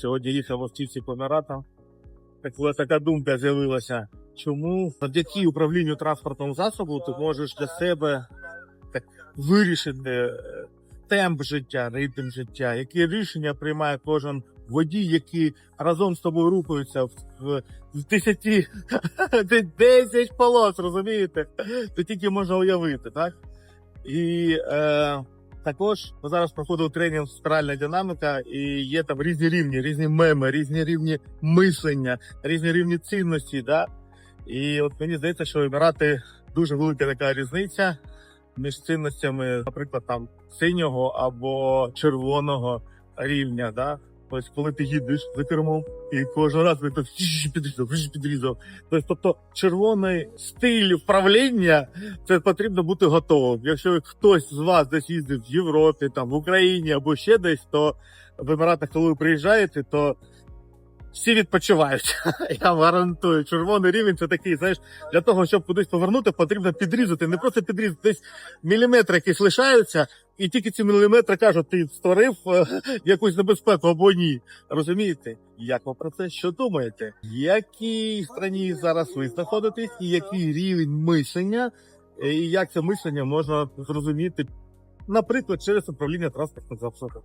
Сьогодні їхав автівці по Так така думка з'явилася. Чому завдяки управлінню транспортним засобом ти можеш для себе так вирішити е, темп життя, ритм життя, які рішення приймає кожен водій, який разом з тобою рухається в, в, в тисячі десять полос, розумієте? Це тільки можна уявити, так? І е, також ми зараз проходив тренінг спіральна динаміка, і є там різні рівні, різні меми, різні рівні мислення, різні рівні цінності. Да? І от мені здається, що Емірати дуже велика така різниця між цінностями, наприклад, там синього або червоного рівня. Да? Ось коли ти їдеш за кермом, і кожен раз ти так підрізав, підрізав. Тобто, тобто червоний стиль вправління це потрібно бути готовим. Якщо хтось з вас десь їздив в Європі, там в Україні або ще десь, то в Еміратах, коли ви приїжджаєте, то всі відпочивають. Я вам гарантую, червоний рівень це такий, знаєш, для того, щоб кудись повернути, потрібно підрізати. Не просто підрізати, десь міліметри якісь лишаються, і тільки ці міліметри кажуть, ти створив е, якусь небезпеку або ні. Розумієте? Як ви про це що думаєте? В якій країні зараз ви знаходитесь, і який рівень мислення, і як це мислення можна зрозуміти, наприклад, через управління транспортних засобом?